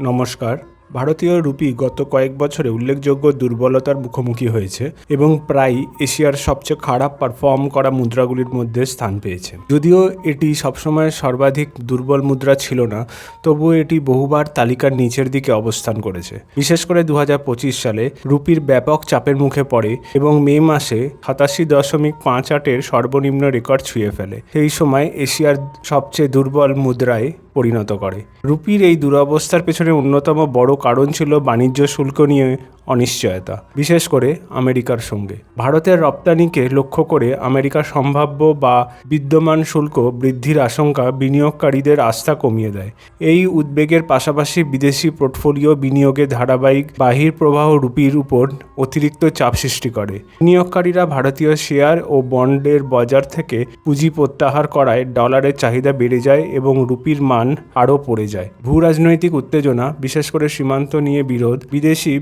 নমস্কার। ভারতীয় রুপি গত কয়েক বছরে উল্লেখযোগ্য দুর্বলতার মুখোমুখি হয়েছে এবং প্রায় এশিয়ার সবচেয়ে খারাপ পারফর্ম করা মুদ্রাগুলির মধ্যে স্থান পেয়েছে। যদিও এটি সবসময় সর্বাধিক দুর্বল মুদ্রা ছিল না তবুও এটি বহুবার তালিকার নিচের দিকে অবস্থান করেছে। বিশেষ করে দু হাজার পঁচিশ সালে রুপির ব্যাপক চাপের মুখে পড়ে এবং মে মাসে সাতাশি দশমিক পাঁচ আটের সর্বনিম্ন রেকর্ড ছুঁয়ে ফেলে। সেই সময় এশিয়ার সবচেয়ে দুর্বল মুদ্রায় পরিণত করে। রুপির এই দুরবস্থার পেছনে অন্যতম বড় কারণ ছিল বাণিজ্য শুল্ক নিয়ে অনিশ্চয়তা, বিশেষ করে আমেরিকার সঙ্গে। ভারতের রপ্তানিকে লক্ষ্য করে আমেরিকার সম্ভাব্য বা বিদ্যমান শুল্ক বৃদ্ধির আশঙ্কা বিনিয়োগকারীদের আস্থা কমিয়ে দেয়। এই উদ্বেগের পাশাপাশি বিদেশি পোর্টফোলিও বিনিয়োগে ধারাবাহিক বাহির প্রবাহ রুপির উপর অতিরিক্ত চাপ সৃষ্টি করে। বিনিয়োগকারীরা ভারতীয় শেয়ার ও বন্ডের বাজার থেকে পুঁজি প্রত্যাহার করায় ডলারের চাহিদা বেড়ে যায় এবং রুপির মান আরও পড়ে যায়। ভূ রাজনৈতিক উত্তেজনা, বিশেষ করে সীমান্ত নিয়ে বিরোধ, বিদেশি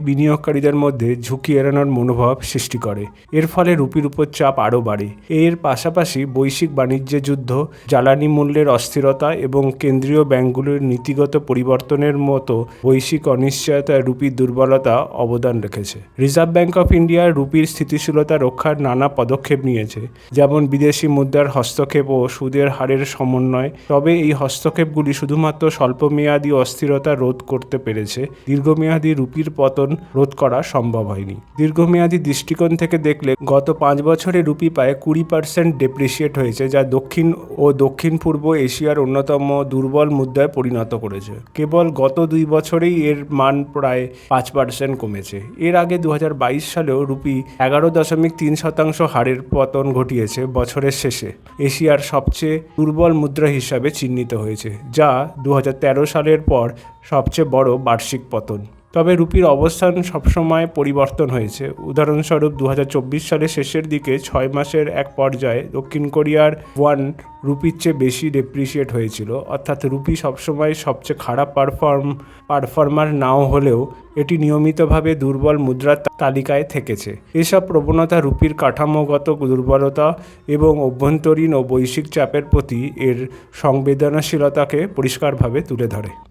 বিনিয়োগকারীদের মধ্যে ঝুঁকি এড়ানোর মনোভাব সৃষ্টি করে। এর ফলে রুপির উপর চাপ আরও বাড়ে। এর পাশাপাশি বৈশ্বিক বাণিজ্যে যুদ্ধ, জ্বালানি মূল্যের অস্থিরতা এবং কেন্দ্রীয় ব্যাংকগুলির নীতিগত পরিবর্তনের মতো বৈশ্বিক অনিশ্চয়তায় রুপির দুর্বলতা অবদান রেখেছে। রিজার্ভ ব্যাংক অফ ইন্ডিয়া রুপির স্থিতিশীলতা রক্ষার নানা পদক্ষেপ নিয়েছে, যেমন বিদেশি মুদ্রার হস্তক্ষেপ ও সুদের হারের সমন্বয়। তবে এই হস্তক্ষেপগুলি শুধুমাত্র স্বল্পমেয়াদী অস্থিরতা রোধ করতে পেরেছে। দীর্ঘমেয়াদী রুপির পতন রোধ করা সম্ভব হয়নি। দীর্ঘমেয়াদী দৃষ্টিকোণ থেকে দেখলে গত পাঁচ বছরে রুপি প্রায় কুড়ি পার্সেন্ট ডেপ্রিসিয়েট হয়েছে, যা দক্ষিণ ও দক্ষিণ পূর্ব এশিয়ার অন্যতম দুর্বল মুদ্রায় পরিণত করেছে। কেবল গত দুই বছরেই এর মান প্রায় পাঁচ পার্সেন্ট কমেছে। এর আগে দু হাজার বাইশ সালেও রুপি এগারো দশমিক তিন শতাংশ হারের পতন ঘটিয়েছে বছরের শেষে। এশিয়ার সবচেয়ে দুর্বল মুদ্রা হিসাবে চিহ্নিত হয়েছে, যা দু হাজার তেরো সালের পর সবচেয়ে বড় বার্ষিক পতন। তবে রুপির অবস্থান সবসময় পরিবর্তন হয়েছে। উদাহরণস্বরূপ দু হাজার চব্বিশ সালের শেষের দিকে ছয় মাসের এক পর্যায়ে দক্ষিণ কোরিয়ার ওয়ান রুপির চেয়ে বেশি ডেপ্রিসিয়েট হয়েছিল। অর্থাৎ রুপি সবসময় সবচেয়ে খারাপ পারফর্ম পারফর্মার নাও হলেও এটি নিয়মিতভাবে দুর্বল মুদ্রার তালিকায় থেকেছে। এসব প্রবণতা রুপির কাঠামোগত দুর্বলতা এবং অভ্যন্তরীণ ও বৈশ্বিক চাপের প্রতি এর সংবেদনশীলতাকে পরিষ্কারভাবে তুলে ধরে।